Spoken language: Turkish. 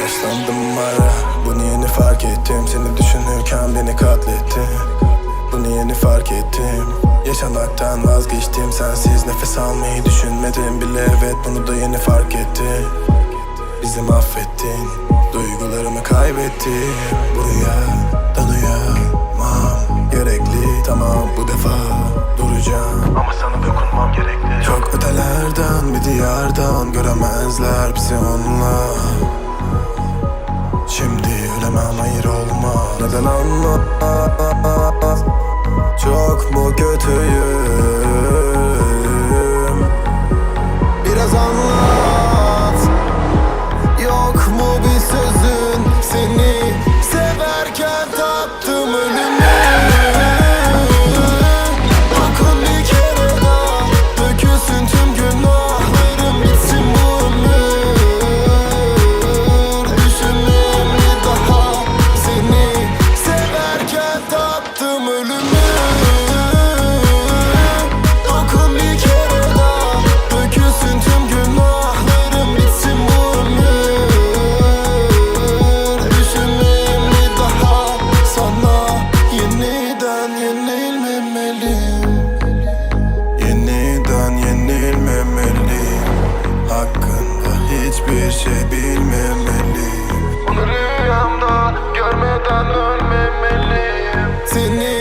Yaşlandım ara Bunu yeni fark ettim. Seni düşünürken beni katlettin. Bunu yeni fark ettim. Yaşamaktan vazgeçtim. Sensiz nefes almayı düşünmedim bile. Evet bunu da yeni fark ettim Bizi mahvettin. Duygularımı kaybettim Buraya dalayamam Gerekli tamam bu defa duracağım. Ama sana dokunmam gerekli. Çok ötelerden bir diyardan Göremezler bizi onlar Ölemem hayır olma. Neden anlamaz Çok mu kötüyüm ben Seni